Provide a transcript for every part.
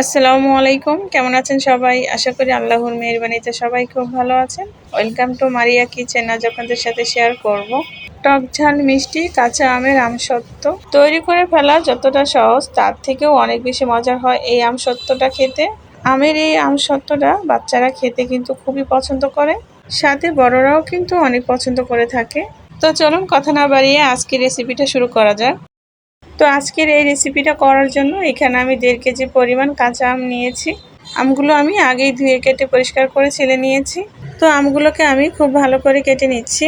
আসসালামু আলাইকুম। কেমন আছেন সবাই? আশা করি আল্লাহর মেহরবানিতে সবাই খুব ভালো আছেন। ওয়েলকাম টু মারিয়া কিচেন আজ আপনাদের সাথে শেয়ার করব টক ঝাল, মিষ্টি, কাঁচা আমের আমসত্ত্ব তৈরি করে ফেলা যতটা সহজ, তার থেকেও অনেক বেশি মজার হয় এই আমসত্ত্বটা খেতে। আমের এই আমসত্ত্বটা বাচ্চারা খেতে কিন্তু খুবই পছন্দ করে। সাথে বড়রাও কিন্তু অনেক পছন্দ করে থাকে। তো চলুন কথা না বাড়িয়ে আজকের রেসিপিটা শুরু করা যাক। তো আজকের এই রেসিপিটা করার জন্য এখানে আমি দেড় কেজি পরিমাণ কাঁচা আম নিয়েছি। আমগুলো আমি আগেই ধুয়ে কেটে পরিষ্কার করে ছেলে নিয়েছি। তো আমগুলোকে আমি খুব ভালো করে কেটে নিচ্ছি।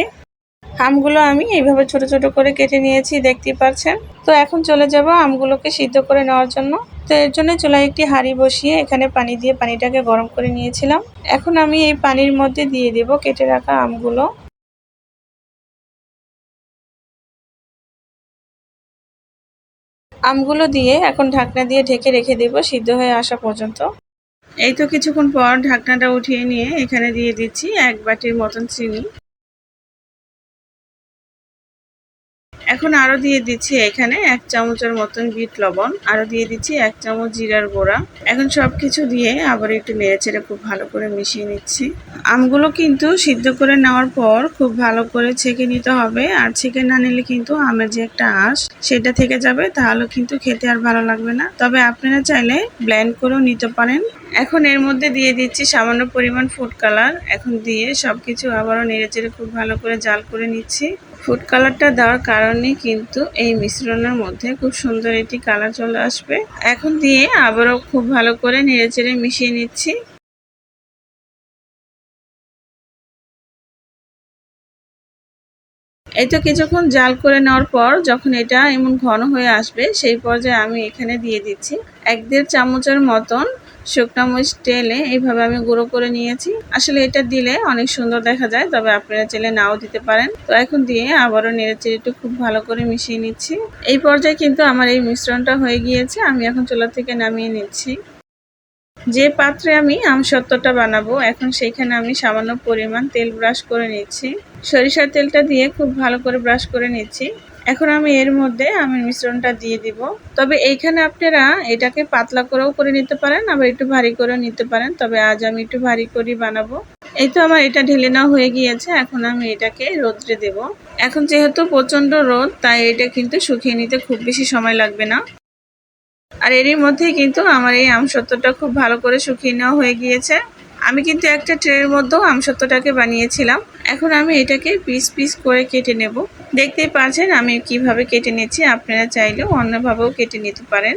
আমগুলো আমি এইভাবে ছোট ছোট করে কেটে নিয়েছি দেখতে পাচ্ছেন তো এখন চলে যাব আমগুলোকে সিদ্ধ করে নেওয়ার জন্য। তো এর জন্য চুলায় একটি হাঁড়ি বসিয়ে এখানে পানি দিয়ে পানিটাকে গরম করে নিয়েছিলাম। এখন আমি এই পানির মধ্যে দিয়ে দেব কেটে রাখা আমগুলো। আমগুলো দিয়ে এখন ঢাকনা দিয়ে ঢেকে রেখে দেব সিদ্ধ হয়ে আসা পর্যন্ত। এই তো কিছুক্ষণ পর ঢাকনাটা উঠিয়ে নিয়ে এখানে দিয়ে দিচ্ছি এক বাটির মতন চিনি। এখন আরও দিয়ে দিচ্ছি এখানে এক চামচের মতন বিট লবণ আরও দিয়ে দিচ্ছি এক চামচ জিরার গোড়া। এখন সব কিছু দিয়ে আবার একটু নেড়েচেড়ে খুব ভালো করে মিশিয়ে নিচ্ছি। আমগুলো কিন্তু সিদ্ধ করে নেওয়ার পর খুব ভালো করে ছেঁকে নিতে হবে, আর ছেঁকে না নিলে কিন্তু আমের যে একটা আঁশ, সেটা থেকে যাবে, তাহলে কিন্তু খেতে আর ভালো লাগবে না। তবে আপনারা চাইলে ব্ল্যান্ড করেও নিতে পারেন। এখন এর মধ্যে দিয়ে দিচ্ছি সামান্য পরিমাণ ফুড কালার এখন দিয়ে সব কিছু আবারও নেড়েচেড়ে খুব ভালো করে জাল করে নিচ্ছি। ফুড কালারটা দেওয়ার কারণে কিন্তু এই মিশ্রণের মধ্যে খুব সুন্দর একটি কালার চলে আসবে। এখন দিয়ে আবারও খুব ভালো করে নেড়েচেড়ে মিশিয়ে নিচ্ছি। এই তো কিছুক্ষণ জাল করে নেওয়ার পর যখন এটা এমন ঘন হয়ে আসবে, সেই পর্যায়ে আমি এখানে দিয়ে দিচ্ছি এক দেড় চামচের মতন শুকনো মরিচ তেলে এইভাবে আমি গুঁড়ো করে নিয়েছি। আসলে এটা দিলে অনেক সুন্দর দেখা যায়, তবে আপনারা চাইলে নাও দিতে পারেন। তো এখন দিয়ে আবারও নেড়েচেড়ে একটু খুব ভালো করে মিশিয়ে নিচ্ছি। এই পর্যায়ে কিন্তু আমার এই মিশ্রণটা হয়ে গিয়েছে, আমি এখন চুলা থেকে নামিয়ে নিচ্ছি। যে পাত্রে আমি আমসত্ত্বটা বানাবো, এখন সেইখানে আমি সামান্য পরিমাণ তেল ব্রাশ করে নিচ্ছি। সরিষার তেলটা দিয়ে খুব ভালো করে ব্রাশ করে নিচ্ছি। এখন আমি এর মধ্যে আমের মিশ্রণটা দিয়ে দিব। তবে এইখানে আপনারা এটাকে পাতলা করেও করে নিতে পারেন, আবার একটু ভারী করেও নিতে পারেন। তবে আজ আমি একটু ভারী করেই বানাবো। এই তো আমার এটা ঢেলে নেওয়া হয়ে গিয়েছে, এখন আমি এটাকে রোদ্রে দেব। এখন যেহেতু প্রচণ্ড রোদ, তাই এটা কিন্তু শুকিয়ে নিতে খুব বেশি সময় লাগবে না। আর এরই মধ্যে কিন্তু আমার এই আমসত্ত্বটা খুব ভালো করে শুকিয়ে নেওয়া হয়ে গিয়েছে। আমি কিন্তু একটা ট্রের মধ্যেও আমসত্ত্বটাকে বানিয়েছিলাম। এখন আমি এটাকে পিস পিস করে কেটে নেব। দেখতেই পাচ্ছেন, আমি কীভাবে কেটে নিচ্ছি, আপনারা চাইলেও অন্যভাবেও কেটে নিতে পারেন।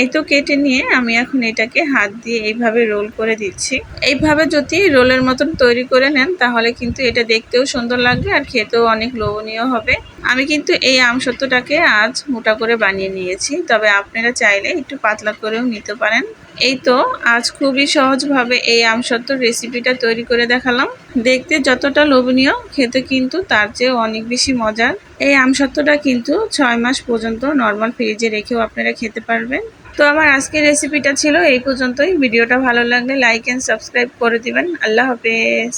এই তো কেটে নিয়ে আমি এখন এটাকে হাত দিয়ে এইভাবে রোল করে দিচ্ছি। এইভাবে যদি রোলের মতন তৈরি করে নেন, তাহলে কিন্তু এটা দেখতেও সুন্দর লাগবে আর খেতেও অনেক লোভনীয় হবে। আমি কিন্তু এই আমসত্ত্বটাকে আজ মোটা করে বানিয়ে নিয়েছি, তবে আপনারা চাইলে একটু পাতলা করেও নিতে পারেন। এই তো, আজ খুবই সহজভাবে এই আমসত্ত্বর রেসিপিটা তৈরি করে দেখালাম। দেখতে যতটা লোভনীয়, খেতে কিন্তু তার চেয়ে অনেক বেশি মজার। এই আমসত্ত্বটা কিন্তু ছয় মাস পর্যন্ত নর্মাল ফ্রিজে রেখেও আপনারা খেতে পারবেন। তো আমার আজকের রেসিপিটা ছিল এই পর্যন্তই। ভিডিওটা ভালো লাগলে লাইক অ্যান্ড সাবস্ক্রাইব করে দিবেন। আল্লাহ হাফেজ।